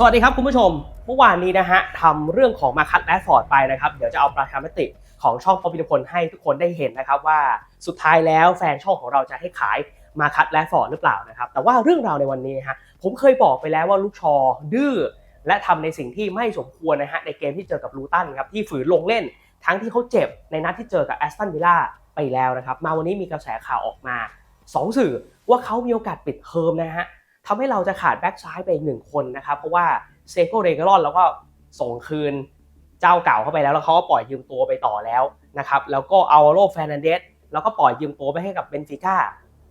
สวัสดีครับคุณผู้ชม เมื่อวานนี้นะฮะทำเรื่องของมาคัตแรดฟอร์ดไปนะครับ เดี๋ยวจะเอาประชามติของช่องป๊อปปี้พลให้ทุกคนได้เห็นนะครับว่าสุดท้ายแล้วแฟนช่องของเราจะให้ขายมาคัตแรดฟอร์ดหรือเปล่านะครับแต่ว่าเรื่องราวในวันนี้ฮะผมเคยบอกไปแล้วว่าลูกชอดื้อและทำในสิ่งที่ไม่สมควรนะฮะในเกมที่เจอกับลูตันครับที่ฝืนลงเล่น ทั้งที่เขาเจ็บในนัดที่เจอกับแอสตันวิลล่าไปแล้วนะครับมาวันนี้มีกระแสข่าวออกมาสองสื่อว่าเขามีโอกาสปิดเทอมนะฮะ ทำให้เราจะขาดแบ็กซ้ายไปอีกหนึ่งคนนะครับ เพราะว่าเซโกเรเกรอนแล้วก็ส่งคืนเจ้าเก่าเข้าไปแล้ว แล้วเขาก็ปล่อยยืมตัวไปต่อแล้วนะครับ แล้วก็เอาโรแฟรนันเดสแล้วก็ปล่อยยืมตัวไปให้กับเบนฟิก้า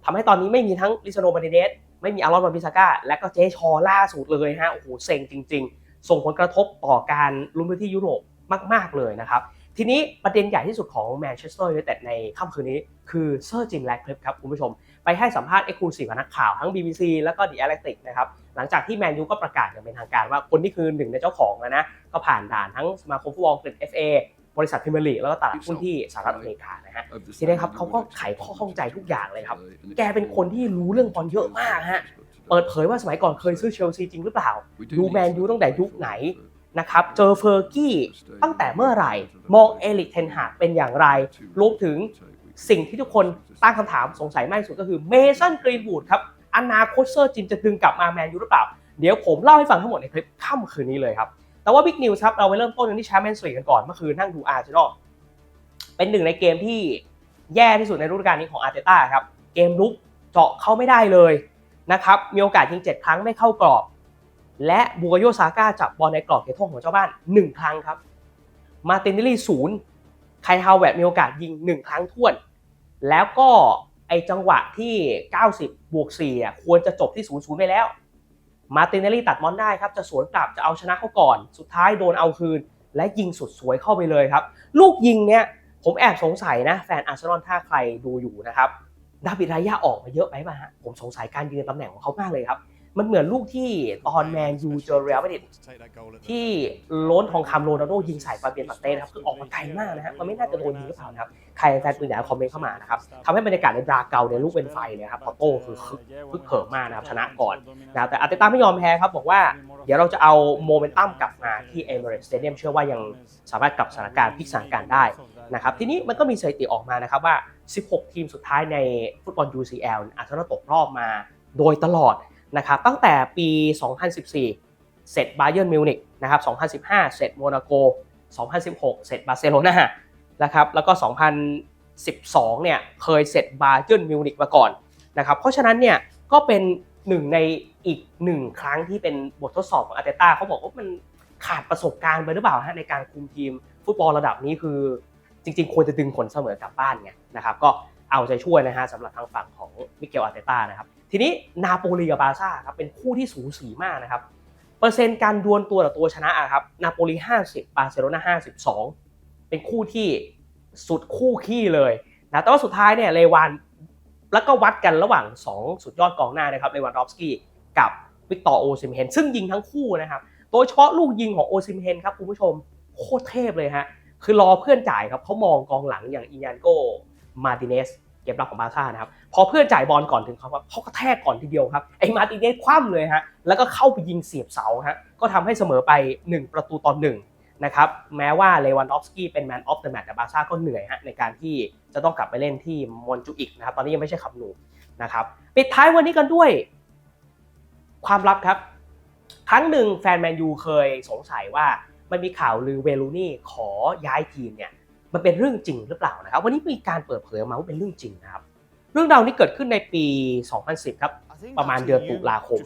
ทำให้ตอนนี้ไม่มีทั้งลิซโนมาร์ติเนสไม่มีอารอนบันบิซาก้าและก็เจชอล่าสุดเลยฮะโอ้โหเซ็งจริง ๆ ส่งผลกระทบต่อการลุ้นพื้นที่ยุโรปมาก ๆเลยนะครับทีนี้ประเด็นใหญ่ที่สุดของแมนเชสเตอร์ยูไนเต็ดในค่ำคืนนี้ คือเซอร์จิมแลคลิปครับคุณผู้ชม ไปให้สัมภาษณ์เอ็กซ์คลูซีฟกับนักข่าวทั้ง BBC แล้วก็ The Athletic นะครับหลังจากที่แมนยูก็ประกาศอย่างเป็นทางการว่าคนที่คือหนึ่งในเจ้าของแล้วนะก็ผ่านด่านทั้งสมาคมฟุตบอลอังกฤษ FA บริษัทพรีเมียร์ลีกแล้วก็ตลาดหุ้นที่สหรัฐอเมริกานะฮะทีนี้ครับเขาก็ไขข้อข้องใจทุกอย่างเลยครับ แกเป็นคนที่รู้เรื่องบอลเยอะมากฮะเปิดเผยว่าสมัยก่อนเคยซื้อเชลซีจริงหรือเปล่าดูแมนยูตั้งแต่ยุคไหนนะครับเจอเฟอร์กี้ตั้งแต่เมื่อไหร่ มองเอลิกเทนหากเป็นอย่างไรรวมถึง สิ่งที่ทุกคนตั้งคำถามสงสัยมากที่สุดก็คือเมสันกรีนวูดครับอนาคตเซอร์จิมจะดึงกลับมาแมนยูหรือเปล่า เดี๋ยวผมเล่าให้ฟังทั้งหมดในคลิปค่ำคืนนี้เลยครับ แต่ว่าบิ๊กนิวส์ครับเราไปเริ่มต้นกันที่แชมเปี้ยนส์ลีกกันก่อนเมื่อคืนนั่งดูอาร์เซนอลเป็นหนึ่งในเกมที่แย่ที่สุดในฤดูกาลนี้ของอาร์เตต้าครับเกมลุกเจาะเข้าไม่ได้เลยนะครับมีโอกาสยิง 7 ครั้งไม่เข้ากรอบ และบูกโยซาก้าจับบอลในกรอบเขตโทษของเจ้าบ้าน 1 ครั้งครับ มาตินเนลลี่ศูนย์ไคฮาวเวตมีโอกาสยิง 1 ครั้งท้วน แล้วก็ไอจังหวะที่ 90 บวก4อะควรจะจบที่ 0 0 ไปแล้ว มาตินเนลลี่ตัดมอนได้ครับ จะสวนกลับจะเอาชนะเขาก่อน สุดท้ายโดนเอาคืน และยิงสุดสวยเข้าไปเลยครับ ลูกยิงเนี่ยผมแอบสงสัยนะ แฟนอาร์เซนอลถ้าใครดูอยู่นะครับดาบิดรายาออกมาเยอะไปป่ะฮะผมสงสัยการยืนตำแหน่งของเขามากเลยครับ มันเหมือนลูกที่ตอนแมนยูเจอเรอัลมาดริดที่โล้นทองคำโรนัลโดยิงใส่ฟาเบียนปาเต้นะครับคือออกมาไกลมากนะฮะมันไม่น่าจะโดนยิงหรือเปล่านะครับใครแฟนปืนอยากคอมเมนต์เข้ามานะครับทำให้บรรยากาศในบราเกาเนี่ยลูกเป็นไฟเลยครับพอโต้คือคึกคึกเขิมมากนะครับชนะก่อนนะแต่อาร์เตต้าไม่ยอมแพ้ครับบอกว่าเดี๋ยวเราจะเอาโมเมนตัมกลับมาที่เอเมเรตสเตเดียมเชื่อว่ายังสามารถกลับสถานการณ์พลิกสถานการณ์ได้นะครับทีนี้มันก็มีสถิติออกมานะครับว่า 16 ทีมสุดท้ายในฟุตบอล UCL อาร์เซนอลตกรอบมาโดยตลอด นะครับตั้งแต่ปี 2014 เสร็จบาเยิร์นมิวนิกนะครับ 2015 เสร็จโมนาโก 2016 เสร็จบาร์เซโลนานะครับแล้วก็ 2012 เนี่ยเคยเสร็จบาเยิร์นมิวนิกมาก่อนนะครับเพราะฉะนั้นเนี่ยก็เป็นหนึ่งในอีกหนึ่งครั้งที่เป็นบททดสอบของอาร์เตต้าเขาบอกว่ามันขาดประสบการณ์ไปหรือเปล่าฮะในการคุมทีมฟุตบอลระดับนี้คือจริง ๆ ควรจะดึงผลเสมอกลับบ้านไงนะครับก็เอาใจช่วยนะฮะสำหรับทางฝั่งของมิเกลอาร์เตต้านะครับ ทีนี้นาโปลีกับบาร์ซ่าครับเป็นคู่ที่สูสีมากนะครับ เปอร์เซ็นต์การดวลตัวต่อตัวชนะอะครับนาโปลี50บาร์เซโลนา52 เป็นคู่ที่สุดคู่ขี้เลยนะแต่ว่าสุดท้ายเนี่ยเลวานแล้วก็วัดกันระหว่าง 2 สุดยอดกองหน้านะครับเลวานดอฟสกี้กับวิกตอร์โอซิมเฮนซึ่งยิงทั้งคู่นะครับโดยเฉพาะลูกยิงของโอซิมเฮนครับคุณผู้ชมโคตรเทพเลยฮะคือรอเพื่อนจ่ายครับเขามองกองหลังอย่างอิยานโกมาติเนส เกมรับของบาร์ซ่านะครับพอเพื่อนจ่ายบอลก่อนถึงเขาครับเขาก็แทกก่อนทีเดียวครับไอ้มาติเนสคว่ำเลยฮะแล้วก็เข้าไปยิงเสียบเสาฮะก็ทำให้เสมอไป 1 ประตูต่อหนึ่งนะครับแม้ว่าเลวันดอฟสกี้เป็นแมนออฟเดอะแมตช์แต่บาร์ซ่าก็เหนื่อยฮะในการที่จะต้องกลับไปเล่นที่มอนจูอิกนะครับตอนนี้ยังไม่ใช่ขับหนูนะครับปิดท้ายวันนี้กันด้วย ความลับครับ ครั้งหนึ่งแฟนแมนยูเคยสงสัยว่ามันมีข่าวลือเวลูนี่ขอย้ายทีมเนี่ย มันเป็นเรื่องจริงหรือเปล่านะครับ วันนี้มีการเปิดเผยออกมาว่าเป็นเรื่องจริงนะครับ เรื่องราวนี้เกิดขึ้นในปี 2010 ครับ ประมาณเดือนตุลาคม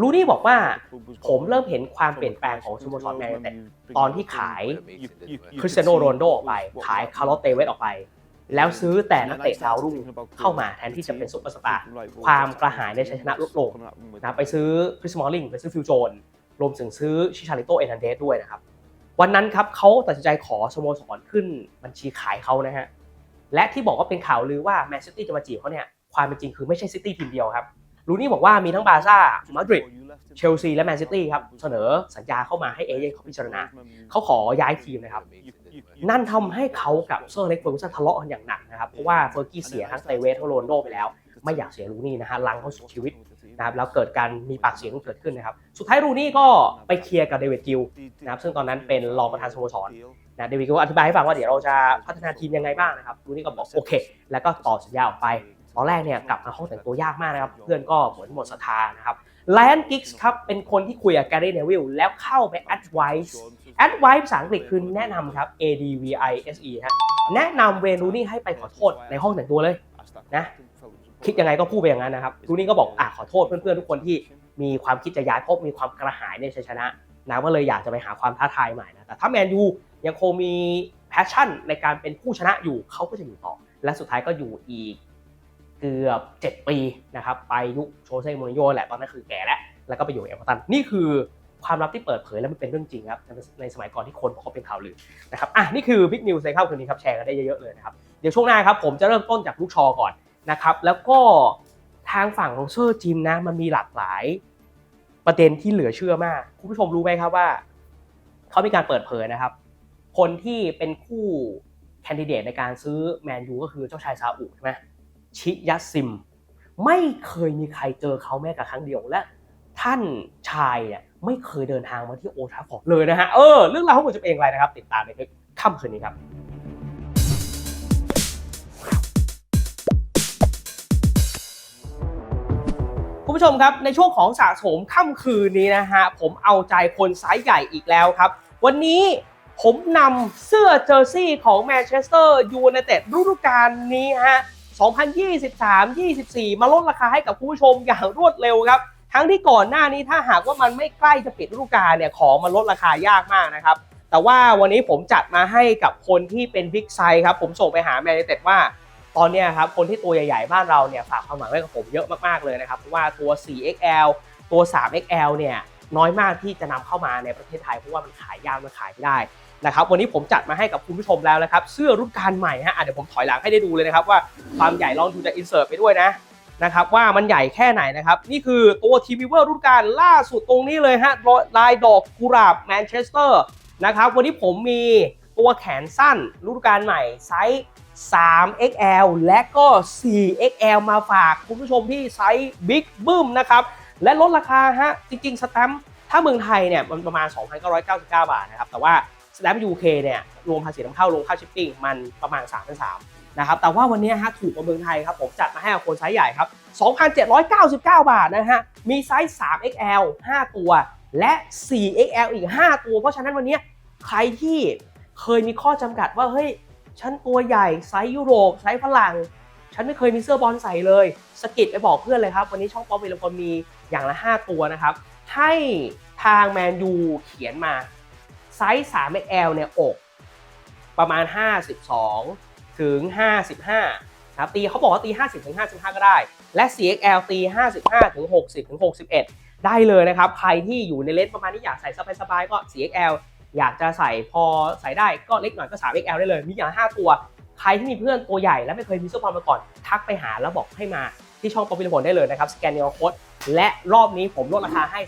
ลูนี่บอกว่าผมเริ่มเห็นความเปลี่ยนแปลงของสโมสรแมนยูไนเต็ดตอนที่ขายคริสเตียโนโรนลโดออกไป ขายคาร์ลอสเตเวสออกไป แล้วซื้อแต่นักเตะดาวรุ่งเข้ามาแทนที่จะเป็นซุปเปอร์สตาร์ความกระหายในชัยชนะลดลงนะไปซื้อคริสมอลลิงไปซื้อฟิลโจนรวมถึงซื้อชิชาริโตเอนันเดสด้วยนะครับ วันนั้นครับเขาตัดสินใจขอสโมสรขึ้นบัญชีขายเขานะฮะและที่บอกว่าเป็นข่าวลือว่าแมนซิตี้จะมาจีบเขาเนี่ยความเป็นจริงคือไม่ใช่ซิตี้ทีมเดียวครับลูนี่บอกว่ามีทั้งบาร์ซ่ามาดริดเชลซีและแมนซิตี้ครับเสนอสัญญาเข้ามาให้เอเย่นเขาพิจารณาเขาขอย้ายทีมนะครับ นั่นทำให้เขากับเซอร์เล็กเฟอร์กูสันทะเลาะกันอย่างหนักนะครับ เพราะว่าเฟอร์กี้เสียทั้งเตเวสทั้งโรนลโดไปแล้ว ไม่อยากเสียลูนี่นะฮะลังเขาสุดชีวิต นะครับแล้วเกิดการมีปากเสียงเกิดขึ้นนะครับ สุดท้ายรูนี่ก็ไปเคลียร์กับเดวิดกิลนะครับซึ่งตอนนั้นเป็นรองประธานสโมสรนะเดวิดกิลอธิบายให้ฟังว่าเดี๋ยวเราจะพัฒนาทีมยังไงบ้างนะครับรูนี่ก็บอกโอเค แล้วก็ต่อสัญญาออกไป ตอนแรกเนี่ยกลับมาห้องแต่งตัวยากมากนะครับ เพื่อนก็เหมือนหมดศรัทธานะครับไลออนกิกส์ครับเป็นคนที่คุยกับแกรี่เนวิลแล้วเข้าไป advice advice ภาษาอังกฤษคือแนะนำครับ A D V I S E ฮะแนะนำเวย์รูนี่ให้ไปขอโทษในห้องแต่งตัวเลยนะ คิดยังไงก็พูดไปอย่างนั้นนะครับรูนี่ก็บอกอะขอโทษเพื่อนๆทุกคนที่มีความคิดจะย้ายเพราะมีความกระหายในชัยชนะนะก็เลยอยากจะไปหาความท้าทายใหม่นะแต่ถ้าแมนยูยังคงมีแพชชั่นในการเป็นผู้ชนะอยู่เขาก็จะอยู่ต่อ และสุดท้ายก็อยู่อีกเกือบ 7 ปีนะครับไปยุคโชเซ่โมรินโญ่แหละตอนนั้นคือแก่แล้วแล้วก็ไปอยู่เอเวอร์ตันนี่คือความลับที่เปิดเผยและมันเป็นเรื่องจริงครับในสมัยก่อนที่คนบอกว่าเป็นข่าวลือนะครับอะนี่คือบิ๊กนิวส์ในค่ำคืนนี้ครับแชร์กันได้เยอะๆเลยนะครับเดี๋ยวช่วงหน้าครับผมจะเริ่มต้นจากลูกชอก่อน นะครับ แล้วก็ทางฝั่งของเซอร์จิมนะมันมีหลากหลายประเด็นที่เหลือเชื่อมาก คุณผู้ชมรู้ไหมครับว่า เขามีการเปิดเผยนะครับ คนที่เป็นคู่แคนดิเดตในการซื้อแมนยูก็คือเจ้าชายซาอุใช่ไหมชิยัซิม ไม่เคยมีใครเจอเขาแม้แต่ครั้งเดียวและท่านชายเนี่ยไม่เคยเดินทางมาที่โอทาฟอร์ดเลยนะฮะ เออ เรื่องราวทั้งหมดจะเป็นอย่างไรนะครับ ติดตามในคลิปค่ำคืนนี้ครับ คุณผู้ชมครับในช่วงของสะสมค่ำคืนนี้นะฮะผมเอาใจคนไซส์ใหญ่อีกแล้วครับ วันนี้ผมนำเสื้อเจอร์ซี่ของแมนเชสเตอร์ยูไนเต็ดฤดูกาลนี้ฮะ 2023-24 มาลดราคาให้กับผู้ชมอย่างรวดเร็วครับ ทั้งที่ก่อนหน้านี้ถ้าหากว่ามันไม่ใกล้จะปิดฤดูกาลเนี่ยของมันลดราคายากมากนะครับ แต่ว่าวันนี้ผมจัดมาให้กับคนที่เป็นบิ๊กไซส์ครับ ผมส่งไปหาแมนยูเต็ดว่า ตอนนี้ครับคนที่ตัวใหญ่ๆบ้านเราเนี่ยฝากความหวังไว้กับผมเยอะมากๆเลยนะครับเพราะว่าตัว 4XL ตัว 3XL เนี่ยน้อยมากที่จะนำเข้ามาในประเทศไทยเพราะว่ามันขายยากมันขายไม่ได้นะครับวันนี้ผมจัดมาให้กับคุณผู้ชมแล้วนะครับเสื้อรุ่นการใหม่ฮะอะเดี๋ยวผมถอยหลังให้ได้ดูเลยนะครับว่าความใหญ่ลองดูจะอินเสิร์ตไปด้วยนะนะครับว่ามันใหญ่แค่ไหนนะครับนี่คือตัวทีวีเวอร์รุ่นการล่าสุดตรงนี้เลยฮะลายดอกกุหลาบแมนเชสเตอร์นะครับวันนี้ผมมีตัวแขนสั้นรุ่นการใหม่ไซส์ 3XL และก็ 4XL มาฝากคุณผู้ชมที่ไซส์บิ๊กบึ้มนะครับ และลดราคาฮะ จริง ๆ สแตมป์ถ้าเมืองไทยเนี่ยมันประมาณ 2,999 บาทนะครับ แต่ว่าสแตมป์ UK เนี่ยรวมภาษีนำเข้ารวมค่าชิปปิ้งมันประมาณ 3,300นะครับ แต่ว่าวันนี้ฮะถูกกว่าเมืองไทยครับ ผมจัดมาให้กับคนไซส์ใหญ่ครับ 2,799 บาทนะฮะ มีไซส์ 3XL 5 ตัว และ 4XL อีก 5 ตัว เพราะฉะนั้นวันนี้ใครที่เคยมีข้อจำกัดว่าเฮ้ย ฉันตัวใหญ่ไซส์ยุโรปไซส์ฝรั่ง ฉันไม่เคยมีเสื้อบอลใส่เลยสกิดไปบอกเพื่อนเลยครับ วันนี้ช่องป๊อปเวลคนมีอย่างละ 5 ตัวนะครับ ให้ทางแมนยูเขียนมาไซส์ 3XL เนี่ยอกประมาณ 52 ถึง 55นะครับตีเขาบอกว่าตี 50 ถึง 55 ก็ได้ และ 4XL ตี 55 ถึง 60 ถึง 61 ได้เลยนะครับ ใครที่อยู่ในเลนส์ประมาณนี้อยากใส่สบายๆก็ 4XL อยากจะใส่พอใส่ได้ก็เล็กหน่อยก็ 3XL ได้เลย มีอย่าง 5 ตัว ใครที่มีเพื่อนตัวใหญ่และไม่เคยมีเสื้อบอมาก่อน ทักไปหาแล้วบอกให้มาที่ช่องปอปปี้ผลได้เลยนะครับสแกนเนลโค้ดและรอบนี้ผมลดราคาให้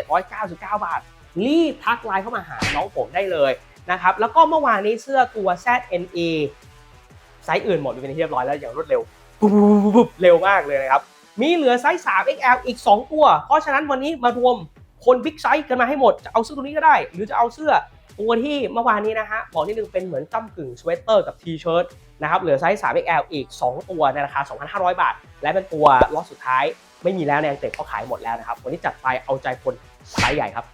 2,799 บาท รีบทักไลน์เข้ามาหาน้องผมได้เลยนะครับแล้วก็เมื่อวานนี้เสื้อตัว ZNE ไซส์อื่นหมดไปเป็นที่เรียบร้อยแล้วอย่างรวดเร็วปุ๊บปุ๊บปุ๊บเร็วมากเลยนะครับมีเหลือไซส์ 3XL อีก 2 ตัว เพราะฉะนั้นวันนี้มารวม คนบิ๊กไซส์กันมาให้หมดจะเอาเสื้อตัวนี้ก็ได้ หรือจะเอาเสื้อตัวที่เมื่อวานนี้นะฮะบอกนิดนึงเป็นเหมือนจ้ำกึ่งสเวตเตอร์กับทีเชิ้ตนะครับเหลือไซส์ 3XL อีก 2 ตัวในราคา 2,500 บาท และเป็นตัวล็อตสุดท้ายไม่มีแล้วในอังกฤษเขาขายหมดแล้วนะครับวันนี้จัดไปเอาใจคนไซส์ใหญ่ครับ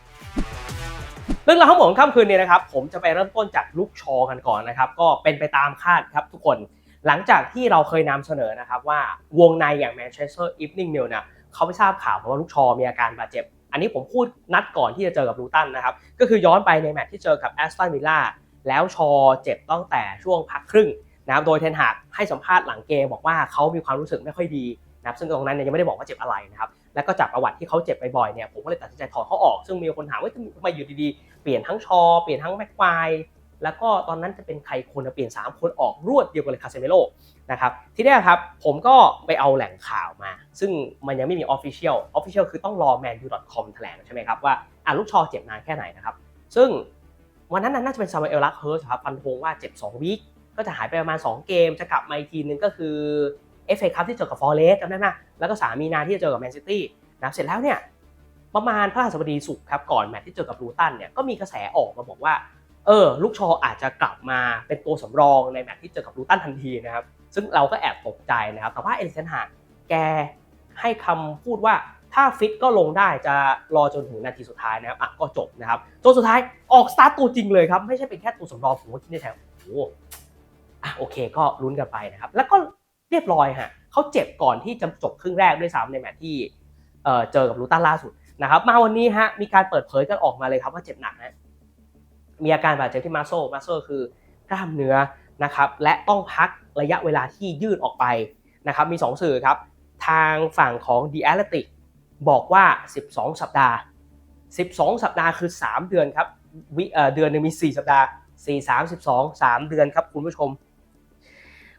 เรื่องราวทั้งหมดของค่ำคืนนี้นะครับผมจะไปเริ่มต้นจากลูกชอกันก่อนนะครับก็เป็นไปตามคาดครับทุกคนหลังจากที่เราเคยนำเสนอนะครับว่าวงในอย่างแมนเชสเตอร์อีฟนิ่งนิวเนี่ยเขาไปทราบข่าวเพราะว่าลูกชอมีอาการบาดเจ็บ อันนี้ผมพูดนัดก่อนที่จะเจอกับลูตันนะครับ ก็คือย้อนไปในแมตช์ที่เจอกับแอสตันวิลล่าแล้วชอเจ็บตั้งแต่ช่วงพักครึ่งนะครับโดยเทนฮากให้สัมภาษณ์หลังเกมบอกว่าเขามีความรู้สึกไม่ค่อยดีนะครับซึ่งตรงนั้นเนี่ยยังไม่ได้บอกว่าเจ็บอะไรนะครับแล้วก็จากประวัติที่เขาเจ็บบ่อยๆเนี่ยผมก็เลยตัดสินใจถอดเขาออก ซึ่งมีคนถามว่าทำไมอยู่ดีๆ เปลี่ยนทั้งชอ เปลี่ยนทั้งแม็กควายแล้วก็ตอนนั้นจะเป็นใครคนนะเปลี่ยน 3 คนออกรวดเดียวกันเลยคาเซเมโล นะครับทีเนี้ครับผมก็ไปเอาแหล่งข่าวมา ซึ่งมันยังไม่มี Official Official คือต้องรอ manu.com แถลงใช่ไหมครับว่าอะลูกชอเจ็บนานแค่ไหนนะครับ ซึ่งวันนั้นน่าจะเป็นซามูเอลลักเฮิร์สครับฟันธงว่าเจ็บ2วีคก็จะหายไปประมาณ 2 เกม จะกลับมาอีกทีนึงก็คือ FA คัพที่เจอกับฟอร์เรสจำได้ไหมแล้วก็3มีนาที่จะเจอกับแมนซิตี้นะครับเสร็จแล้วเนี่ยประมาณพระหัสบดีศุกครับก่อนแมตช์ที่เจอกับลูตันเนี่ยก็มีกระแสออกมาบอกว่าเออลูกชออาจจะกลับมาเป็นตัวสำรองในแมตช์ที่เจอกับลูตันทันทีนะครับ ซึ่งเราก็แอบตกใจนะครับ แต่ว่าเอลิเซนฮาแกให้คำพูดว่าถ้าฟิตก็ลงได้จะรอจนถึงนาทีสุดท้ายนะครับอะก็จบนะครับจนสุดท้ายออกสตาร์ทตัวจริงเลยครับ ไม่ใช่เป็นแค่ตัวสำรองผมก็คิดในแถวโอ้โหอะโอเคก็ลุ้นกันไปนะครับ แล้วก็เรียบร้อยฮะเขาเจ็บก่อนที่จะจบครึ่งแรกด้วยซ้ำในแมตช์ที่เอ่อเจอกับลูตันล่าสุดนะครับ มาวันนี้ฮะมีการเปิดเผยกันออกมาเลยครับว่าเจ็บหนักนะมีอาการบาดเจ็บที่มาโซมาโซคือกล้ามเนื้อ นะครับและต้องพักระยะเวลาที่ยืดออกไปนะครับมี 2 สื่อครับทางฝั่งของ The Athletic บอกว่า 12 สัปดาห์ 12 สัปดาห์คือ 3 เดือนครับวิเดือนหนึงมี 4 สัปดาห์ 4 3 12 3 เดือนครับคุณผู้ชม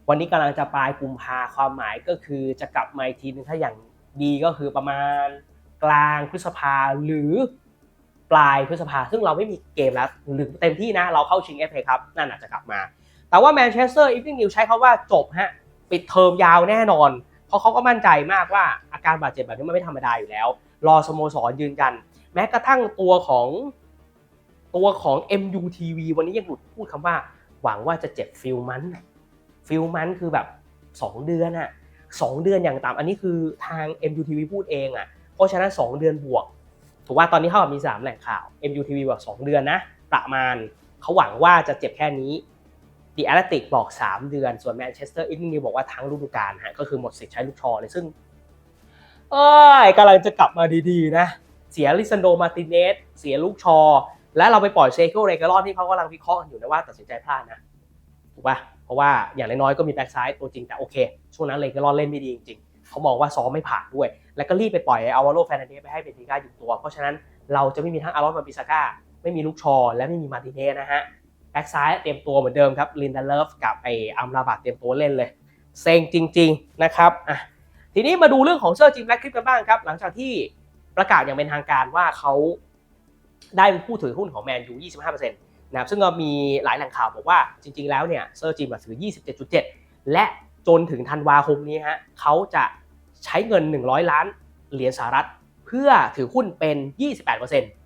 วันนี้กำลังจะปลายกุมภาความหมายก็คือจะกลับมาอีกทีนึงถ้าอย่างดีก็คือประมาณกลางพฤษภาหรือปลายพฤษภาซึ่งเราไม่มีเกมแล้วหรือเต็มที่นะเราเข้าชิงเอฟเอครับนั่นอาจจะกลับมา แต่ว่าแมนเชสเตอร์อีฟวิ่งนิวใช้คาว่าจบฮะปิดเทอมยาวแน่นอน เพราะเขาก็มั่นใจมากว่าอาการบาดเจ็บแบบนี้มันไม่ธรรมดาอยู่แล้ว รอสโมสรยืนยัน แม้กระทั่งตัวของตัวของ MUTV วันนี้ยังหลุดพูดคำว่า หวังว่าจะเจ็บฟิลมันฟิลมันคือแบบ 2 เดือนอะสองเดือนอย่างต่ำอันนี้คือทาง MUTV พูดเองอะเพราะฉะนั้น 2 เดือนบวกถูกว่าตอนนี้เขากับมี3แหล่งข่าว MUTV บอก2เดือนนะประมาณเขาหวังว่าจะเจ็บแค่นี้ The Athletic บอก 3 เดือน ส่วน Manchester Evening News บอกว่าทั้งฤดูกาลฮะก็คือหมดสิทธิ์ใช้ลูกชอเลยซึ่งเอ้ยกำลังจะกลับมาดีๆนะ เสียลิซันโดมาติเนสเสียลูกชอ และเราไปปล่อยเซโกเรกาลอนที่เขากำลังวิเคราะห์กันอยู่นะว่าตัดสินใจพลาดนะถูกป่ะเพราะว่าอย่างน้อยๆก็มีแบ็กซ้ายตัวจริงแต่โอเค ช่วงนั้นเรกาลอนเล่นไม่ดีจริงๆเขามองว่าซ้อมไม่ผ่านด้วย แล้วก็รีบไปปล่อยอาวาโลแฟนเดสไปให้เบนฟิก้าอยู่ตัว เพราะฉะนั้นเราจะไม่มีทั้งอารอนมาบิซาก้าไม่มีลูกชอ และไม่มีมาติเนสนะฮะ บ็กซ้ายเตรียมตัวเหมือนเดิมครับลินดาเลฟกับไออัมราบัตเตรียมตัวเล่นเลยเซ็งจริง ๆ นะครับอะทีนี้มาดูเรื่องของเซอร์จิมแบล็กคลิปกันบ้างครับ หลังจากที่ประกาศอย่างเป็นทางการว่าเขาได้เป็นผู้ถือหุ้นของแมนยู 25%นะครับซึ่งก็มีหลายแหล่งข่าวบอกว่าจริง ๆ แล้วเนี่ยเซอร์จิมถือ 27.7 และจนถึงธันวาคมนี้ฮะเขาจะใช้เงิน 100 ล้านเหรียญสหรัฐ เพื่อถือหุ้นเป็น 28%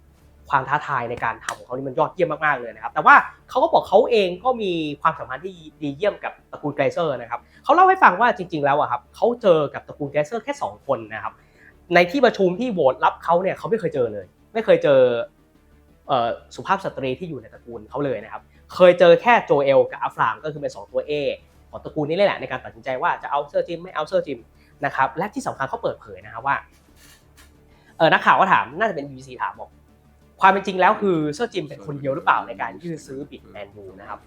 ความท้าทายในการทำของเขานี่มันยอดเยี่ยมมากๆเลยนะครับแต่ว่าเขาก็บอกเขาเองก็มีความสัมพันธ์ที่ดีเยี่ยมกับตระกูลไกรเซอร์นะครับเขาเล่าให้ฟังว่าจริง ๆแล้วอะครับเขาเจอกับตระกูลไกรเซอร์แค่ 2 คนนะครับในที่ประชุมที่โหวตรับเขาเนี่ยเขาไม่เคยเจอเลย ไม่เคยเจอสุภาพสตรีที่อยู่ในตระกูลเขาเลยนะครับเคยเจอแค่โจเอลกับอัฟรามก็คือเป็น 2 ตัว A ของตระกูลนี้เลยแหละในการตัดสินใจว่าจะเอาเซอร์จิมไม่เอาเซอร์จิมนะครับและที่สำคัญเขาเปิดเผยนะครับว่านักข่าวก็ถามน่าจะเป็น BBC ถามบอก ความเป็นจริงแล้วคือเซอร์จิมเป็นคนเดียวหรือเปล่าในการยื่นซื้อบิดแมนยูนะครับ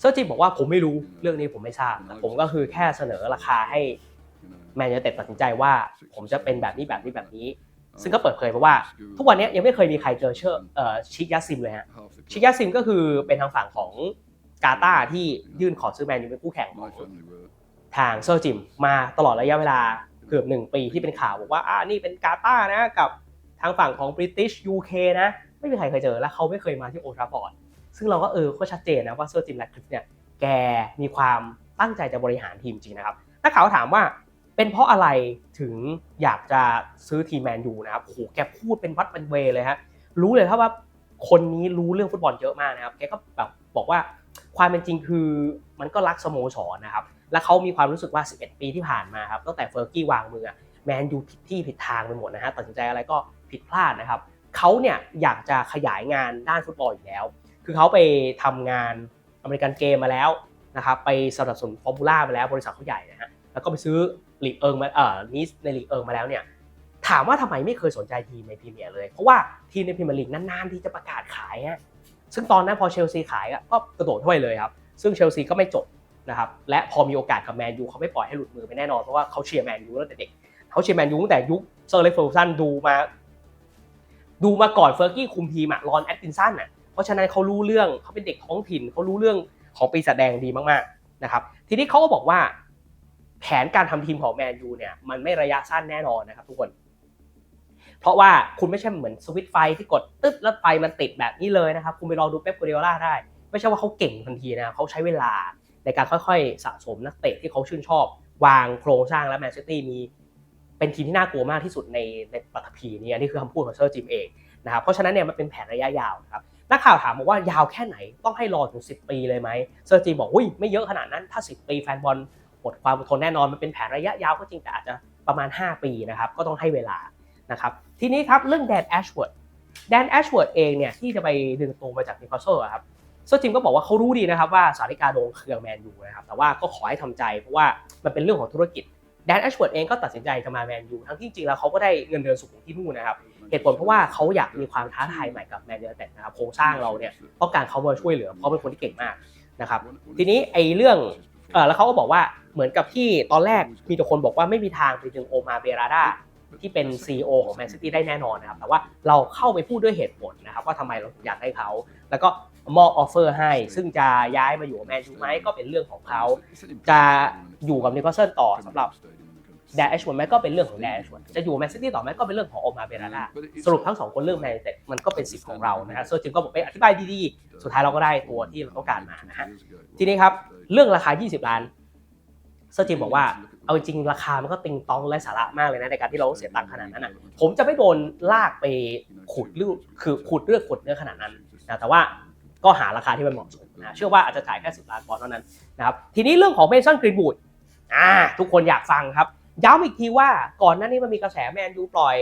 เซอร์จิมบอกว่าผมไม่รู้เรื่องนี้ผมไม่ทราบนะผมก็คือแค่เสนอราคาให้แมนยูเต็ดตัดสินใจว่าผมจะเป็นแบบนี้แบบนี้แบบนี้ ซึ่งก็เปิดเผยมาว่า ทุกวันนี้ยังไม่เคยมีใครเจอเชื่อเอ่อชิกยาซิมเลยฮะชิกยาซิมก็คือเป็นทางฝั่งของกาตาร์ที่ยื่นขอซื้อแมนยูเป็นคู่แข่งของทางเซอร์จิมมาตลอดระยะเวลาเกือบหนึ่งปีที่เป็นข่าวบอกว่าอ่านี่เป็นกาตาร์นะกับ ทางฝั่งของบริติชยูเคนะ ไม่มีใครเคยเจอและเขาไม่เคยมาที่โอทราฟอร์ดซึ่งเราก็เออก็ชัดเจนนะว่าเซอร์จิมแลคลิฟเนี่ยแกมีความตั้งใจจะบริหารทีมจริงนะครับนักข่าวถามว่าเป็นเพราะอะไรถึงอยากจะซื้อทีมแมนยูนะครับโหแกพูดเป็นวัดเป็นเวเลยฮะรู้เลยครับว่าคนนี้รู้เรื่องฟุตบอลเยอะมากนะครับแกก็แบบบอกว่าความเป็นจริงคือมันก็รักสโมสรนะครับและเขามีความรู้สึกว่า 11 ปีที่ผ่านมาครับตั้งแต่เฟอร์กี้วางมือแมนยูผิดที่ผิดทางไปหมดนะฮะตัดสินใจอะไรก็ ผิดพลาดนะครับเขาเนี่ยอยากจะขยายงานด้านฟุตบอลอยู่แล้ว คือเขาไปทำงานอเมริกันเกมมาแล้วนะครับไปสนับสนุนฟอร์มูล่ามาแล้วบริษัทเขาใหญ่นะฮะแล้วก็ไปซื้อลีกเอิงมาเอ่อนิสในลีกเอิงมาแล้วเนี่ยถามว่าทำไมไม่เคยสนใจทีมในพรีเมียร์เลย เพราะว่าทีมในพรีเมียร์ลีกนานๆที่จะประกาศขายฮะซึ่งตอนนั้นพอเชลซีขายก็กระโดดเข้าไปเลยครับ ซึ่งเชลซีก็ไม่จบนะครับและพอมีโอกาสกับแมนยูเขาไม่ปล่อยให้หลุดมือไปแน่นอนเพราะว่าเขาเชียร์แมนยูตั้งแต่เด็กเขาเชียร์แมนยูตั้งแต่ยุคเซอร์เล็กเฟอร์ซันดูมา ดูมาก่อนเฟอร์กี้คุมทีมอะรอนแอตตินสันอะเพราะฉะนั้นเขารู้เรื่องเขาเป็นเด็กท้องถิ่นเขารู้เรื่องของปีศาจแดงดีมากๆนะครับทีนี้เขาก็บอกว่าแผนการทำทีมของแมนยูเนี่ยมันไม่ระยะสั้นแน่นอนนะครับทุกคน เพราะว่าคุณไม่ใช่เหมือนสวิตไฟที่กดตึ๊ดแล้วไฟมันติดแบบนี้เลยนะครับ คุณไปลองดูเป๊ปกัวเดล่าได้ ไม่ใช่ว่าเขาเก่งทันทีนะเขาใช้เวลาในการค่อยๆ สะสมนักเตะที่เขาชื่นชอบ วางโครงสร้างและแมนซิตี้มี เป็นทีมที่น่ากลัวมากที่สุดในในปัตภีนี้อันนี้คือคำพูดของเซอร์จิมเองนะครับเพราะฉะนั้นเนี่ยมันเป็นแผนระยะยาวนะครับนักข่าวถามบอกว่ายาวแค่ไหนต้องให้รอถึง 10 ปีเลยไหมเซอร์จิมบอกอุ้ยไม่เยอะขนาดนั้นถ้า 10 ปีแฟนบอลหมดความอดทนแน่นอนมันเป็นแผนระยะยาวก็จริงแต่อาจจะประมาณ 5 ปีนะครับก็ต้องให้เวลานะครับทีนี้ครับเรื่องแดนแอชเวิร์ดแดนแอชเวิร์ดเองเนี่ยที่จะไปดึงตัวมาจากนิวคาสเซิลครับเซอร์จิมก็บอกว่าเขารู้ดีนะครับว่าสาริกาโดงเคืองแมนยูนะครับแต่ว่าก็ขอให้ทำใจเพราะว่ามันเป็นเรื่องของธุรกิจ แดนแอชเวิร์ดเองก็ตัดสินใจจะมาแมนยูทั้งที่จริงแล้วเขาก็ได้เงินเดือนสูงที่นู่นนะครับเหตุผลเพราะว่าเขาอยากมีความท้าทายใหม่กับแมนยูไนเต็ดนะครับโครงสร้างเราเนี่ยต้องการเขามาช่วยเหลือเพราะเป็นคนที่เก่งมากนะครับทีนี้ไอ้เรื่องเออแล้วเขาก็บอกว่าเหมือนกับที่ตอนแรกมีแต่คนบอกว่าไม่มีทางไปดึงโอมาเบราดาที่เป็น CEO ของแมนซิตี้ได้แน่นอนนะครับแต่ว่าเราเข้าไปพูดด้วยเหตุผลนะครับว่าทำไมเราถึงอยากได้เขา แล้วก็ มอบออฟเฟอร์ให้ ซึ่งจะย้ายมาอยู่กับแมนยูไหมก็เป็นเรื่องของเขาจะอยู่กับนิวคาสเซิลต่อสำหรับแดนแอชวอร์ดไหมก็เป็นเรื่องของแดนแอชวอร์ดจะอยู่แมนซิตี้ต่อไหมก็เป็นเรื่องของโอมาเบราดาสรุปทั้งสองคนเรื่องแมนยูเต็ดมันก็เป็นสิทธิ์ของเรานะฮะเซอร์จิมก็บอกไปอธิบายดีๆ สุดท้ายเราก็ได้ตัวที่เราต้องการมานะฮะทีนี้ครับเรื่องราคา 20 ล้านเซอร์จิมบอกว่าเอาจริงๆราคามันก็ติงตองและสาระมากเลยนะในการที่เราต้องเสียตังค์ขนาดนั้นนะผมจะไม่โดนลากไปขุดเรื่องคือขุดเรื่องขุดเนื้อขนาดนั้นนะแต่ว่า ก็หาราคาที่มันเหมาะสมนะเชื่อว่าอาจจะจ่ายแค่10ล้านปอนด์เท่านั้นนะครับทีนี้เรื่องของเมสันกรีนบูดอ่าทุกคนอยากฟังครับย้ำอีกทีว่าก่อนหน้านี้มันมีกระแสแมนยูปล่อย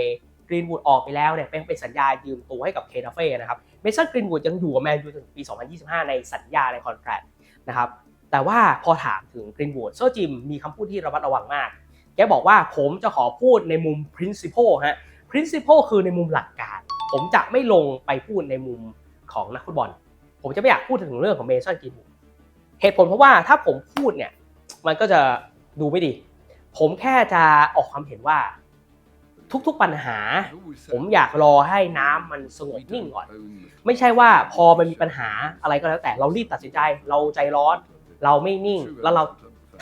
กรีนวูดออกไปแล้วเนี่ยเป็นเป็นสัญญายืมตัวให้กับเคนาเฟ่นะครับเมสันกรีนวูดยังอยู่กับแมนยูจนถึงปี 2025 ในสัญญาในคอนแทรคนะครับแต่ว่าพอถามถึงกรีนวูดเซอร์จิมมีคำพูดที่ระมัดระวังมาก แกบอกว่าผมจะขอพูดในมุม principle ฮะ principle คือในมุมหลักการ ผมจะไม่ลงไปพูดในมุมของนักฟุตบอล ผมจะไม่อยากพูดถึงเรื่องของเมสันกรีนวูดเหตุผลเพราะว่าถ้าผมพูดเนี่ย มันก็จะดูไม่ดี ผมแค่จะออกความเห็นว่า ทุกๆปัญหา ผมอยากรอให้น้ำมันสงบนิ่งก่อน ไม่ใช่ว่าพอมันมีปัญหาอะไรก็แล้วแต่เรารีบตัดสินใจ เราใจร้อน เราไม่นิ่งแล้วเรา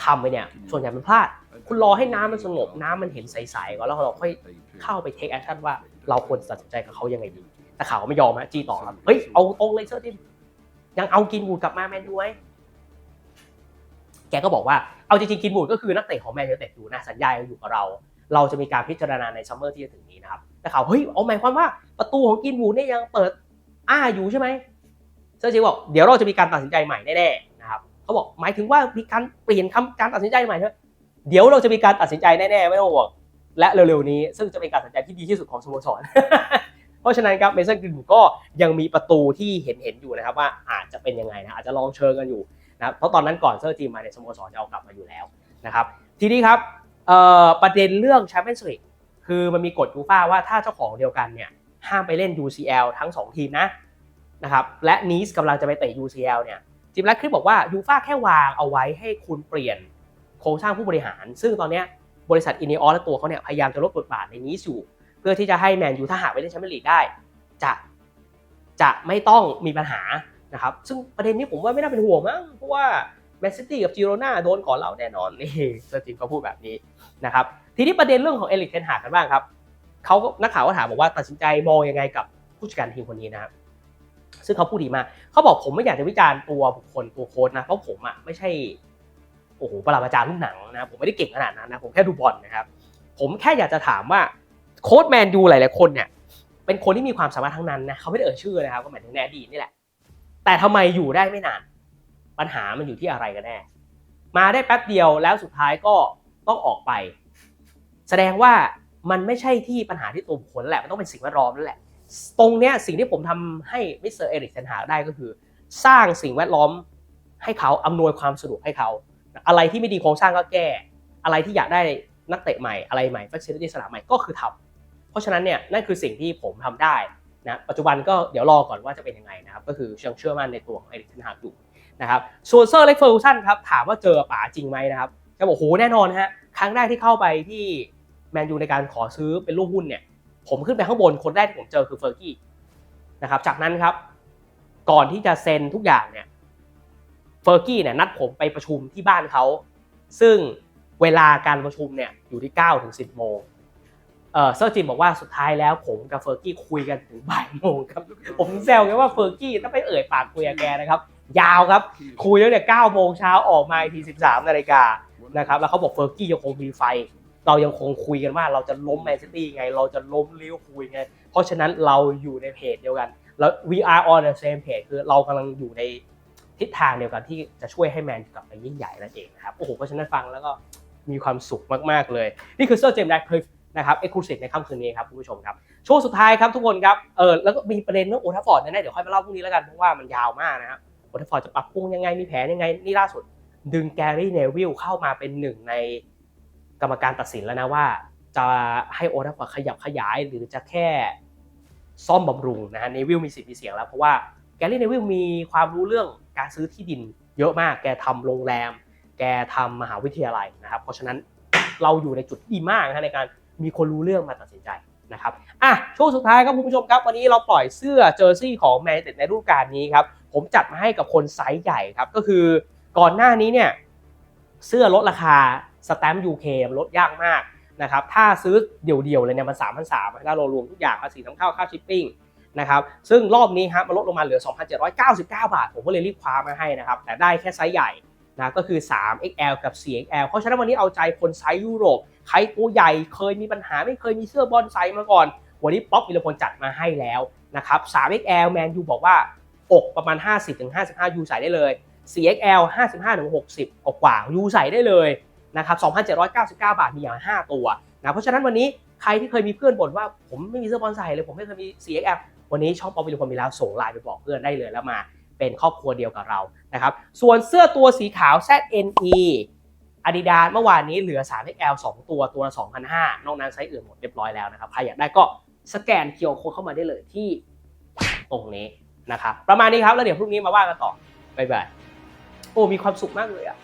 ทำไปเนี่ย ส่วนใหญ่มันพลาด คุณรอให้น้ำมันสงบน้ำมันเห็นใสๆก่อนแล้วเราค่อยเข้าไปเทคแอคชั่นว่าเราควรตัดสินใจกับเขายังไงดีแต่เขาไม่ยอมฮะจี้ต่อครับเฮ้ยเอาตรงเลยเซอร์ทิม ยังเอากินบูดกลับมาแมนยูไว้แกก็บอกว่าเอาจริงๆกินบูดก็คือนักเตะของแมนยูเต็ดอยู่นะสัญญาอยู่กับเรา เราจะมีการพิจารณาในซัมเมอร์ที่จะถึงนี้นะครับแต่ข่าวเฮ้ยเอาหมายความว่าประตูของกินบูดเนี่ยยังเปิดอ้าอยู่ใช่ไหมเซอร์จิบอกเดี๋ยวเราจะมีการตัดสินใจใหม่แน่ๆนะครับเขาบอกหมายถึงว่ามีการเปลี่ยนคำการตัดสินใจใหม่ใช่ไหมเดี๋ยวเราจะมีการตัดสินใจแน่ๆไม่ต้องห่วงและเร็วๆนี้ ซึ่งจะเป็นการตัดสินใจที่ดีที่สุดของสโมสร เพราะฉะนั้นครับเมสันกรีนก็ยังมีประตูที่เห็นเห็นอยู่นะครับว่าอาจจะเป็นยังไงนะอาจจะลองเชิงกันอยู่นะเพราะตอนนั้นก่อนเซอร์ทีมมาในยสโมสรจะเอากลับมาอยู่แล้วนะครับทีนี้ครับประเด็นเรื่องแชมเปี้ยนส์ลีกคือมันมีกฎยูฟ่าว่าถ้าเจ้าของเดียวกันเนี่ยห้ามไปเล่น UCL ทั้ง 2 ทีมนะนะครับและนีสกำลังจะไปเตะ UCL เนี่ยจิมแลคคลิปบอกว่ายูฟ่าแค่วางเอาไว้ให้คุณเปลี่ยนโครงสร้างผู้บริหาร ซึ่งตอนนี้บริษัทอินิออและตัวเขาเนี่ยพยายามจะลดบทบาทในนี้อยู่ พื่อที่จะให้แมนยูถ้าหากไปเล่นแชมเปี้ยนลีกได้ จะจะไม่ต้องมีปัญหานะครับ ซึ่งประเด็นนี้ผมว่าไม่น่าเป็นห่วงมั้งเพราะว่าแมนซิตี้กับจิโรนาโดนก่อนเราแน่นอนนี่เซอร์จิมเขาพูดแบบนี้นะครับทีนี้ประเด็นเรื่องของเอลิกเทนหากันบ้างครับเขาก็นักข่าวก็ถามบอกว่าตัดสินใจมองยังไงกับผู้จัดการทีมคนนี้นะครับซึ่งเขาพูดดีมากเขาบอกผมไม่อยากจะวิจารณ์ตัวบุคคลตัวโค้ชนะเพราะผมอะไม่ใช่โอ้โหปรมาจารย์ลูกหนังนะผมไม่ได้เก่งขนาดนั้นนะผมแค่ดูบอลนะครับผมแค่อยากจะถามว่า โค้ชแมนยูหลายๆคนเนี่ยเป็นคนที่มีความสามารถทั้งนั้นนะเขาไม่ได้เอ่ยชื่อนะครับก็หมายถึงในดีนี่แหละ แต่ทำไมอยู่ได้ไม่นาน ปัญหามันอยู่ที่อะไรกันแน่ มาได้แป๊บเดียวแล้วสุดท้ายก็ต้องออกไป แสดงว่ามันไม่ใช่ที่ปัญหาที่ตัวบุคคลแหละมันต้องเป็นสิ่งแวดล้อมนั่นแหละ ตรงเนี้ยสิ่งที่ผมทำให้มิสเตอร์เอริกเซนหาได้ก็คือ สร้างสิ่งแวดล้อมให้เขาอำนวยความสะดวกให้เขา อะไรที่ไม่ดีโครงสร้างก็แก้ อะไรที่อยากได้นักเตะใหม่อะไรใหม่ฟัซิลิตี้สนามใหม่ก็คือทำเพ ราะฉะนั้นเนี่ยนั่นคือสิ่งที่ผมทำได้นะปัจจุบันก็เดี๋ยวรอก่อนว่าจะเป็นยังไงนะครับก็คือยังเชื่อมั่นในตัวของเอริกเทนฮากอยู่นะครับส่วนเซอร์เล็กเฟอร์กูสันครับถามว่าเจอป๋าจริงไหมนะครับจะบอกโหแน่นอนฮะครั้งแรกที่เข้าไปที่แมนยูในการขอซื้อเป็นลูกหุ้นเนี่ยผมขึ้นไปข้างบนคนแรกที่ผมเจอคือเฟอร์กี้นะครับจากนั้นครับ ก่อนที่จะเซ็นทุกอย่างเนี่ยเฟอร์กี้เนี่ยนัดผมไปประชุมที่บ้านเขาซึ่งเวลาการประชุมเนี่ยอยู่ที่9ถึง10โมง เออเซอร์จิมบอกว่าสุดท้ายแล้วผมกับเฟอร์กี้คุยกันถึงบ่ายโมงครับ ผมแซวแกว่าเฟอร์กี้ถ้าไปเอ่ยปากคุยกับแกนะครับ ยาวครับ คุยแล้วเนี่ย9โมงเช้าออกมาอีกที 13นาฬิกานะครับ แล้วเขาบอกเฟอร์กี้ยังคงมีไฟ เรายังคงคุยกันว่าเราจะล้มแมนซิตี้ไง เราจะล้มลิเวอร์พูลไง เพราะฉะนั้นเราอยู่ในเพจเดียวกัน แล้ว we are on the same page คือเรากำลังอยู่ในทิศทางเดียวกันที่จะช่วยให้แมนกลับไปยิ่งใหญ่นั่นเองนะครับ โอ้โห เพราะฉะนั้นฟังแล้วก็มีความสุขมาก ๆ เลย นี่คือเซอร์เจมส์แดกคลิฟ นะครับเอ็กซ์คลูซีฟในค่ำคืนนี้ครับคุณผู้ชมครับช่วงสุดท้ายครับทุกคนครับเออแล้วก็มีประเด็นเรื่องโอทัฟฟอร์ดแน่เดี๋ยวค่อยมาเล่าพรุ่งนี้แล้วกันเพราะว่ามันยาวมากนะครับโอทัฟฟอร์ดจะปรับปรุงยังไงมีแผนยังไงนี่ล่าสุด ดึงแกรี่เนวิลเข้ามาเป็นหนึ่งในกรรมการตัดสินแล้วนะว่า จะให้โอทัฟฟอร์ดขยับขยายหรือจะแค่ซ่อมบำรุงนะฮะเนวิลมีสิทธิ์มีเสียงแล้วเพราะว่าแกรี่เนวิลมีความรู้เรื่องการซื้อที่ดินเยอะมาก แกทำโรงแรม แกทำมหาวิทยาลัยนะครับ เพราะฉะนั้นเราอยู่ในจุดดีมากนะในการ มีคนรู้เรื่องมาตัดสินใจนะครับอะช่วงสุดท้ายครับคุณผู้ชมครับ วันนี้เราปล่อยเสื้อเจอร์ซี่ของแมนเต็ดในฤดูกาลนี้ครับผมจัดมาให้กับคนไซส์ใหญ่ครับก็คือก่อนหน้านี้เนี่ยเสื้อลดราคาสแตมป์ UK มันลดยากมากนะครับถ้าซื้อเดี่ยวๆเลยเนี่ยมัน3 0 0 3ถ้าเรารวมทุกอย่างภาษีน้ำเข้าค่าชิปปิ้งนะครับซึ่งรอบนี้ครับมันลดลงมาเหลือ 2,799 บาท ผมก็เลยรีบคว้ามาให้นะครับแต่ได้แค่ไซส์ใหญ่ นะก็คือ 3XL กับ 4XL เพราะฉะนั้นวันนี้เอาใจคนไซส์ยุโรปใครตัวใหญ่เคยมีปัญหาไม่เคยมีเสื้อบอลไซส์มาก่อน วันนี้ป๊อปวิรพลจัดมาให้แล้วนะครับ 3XL แมนยูบอกว่าอกประมาณ 50-55 ยูใส่ได้เลย 4XL 55-60 กว่ายูใส่ได้เลยนะครับ2,799 บาทมีอย่าง 5 ตัวนะเพราะฉะนั้นวันนี้ใครที่เคยมีเพื่อนบ่นว่าผมไม่มีเสื้อบอลใส่เลยผมไม่เคยมี 4XL วันนี้ชองป๊อปวิรพลมีแล้วส่งไลน์ไปบอกเพื่อนได้เลยแล้วมา เป็นครอบครัวเดียวกับเรานะครับ ส่วนเสื้อตัวสีขาว ZNE อาดิดาสเมื่อวานนี้เหลือ 3XL 2 ตัวตัวละ2,500นอกนั้นไซส์อื่นหมดเรียบร้อยแล้วนะครับ ใครอยากได้ก็สแกนเคียวโค้ดเข้ามาได้เลยที่ตรงนี้นะครับ ประมาณนี้ครับ แล้วเดี๋ยวพรุ่งนี้มาว่ากันต่อ บ๊ายบาย โอ้มีความสุขมากเลยอะ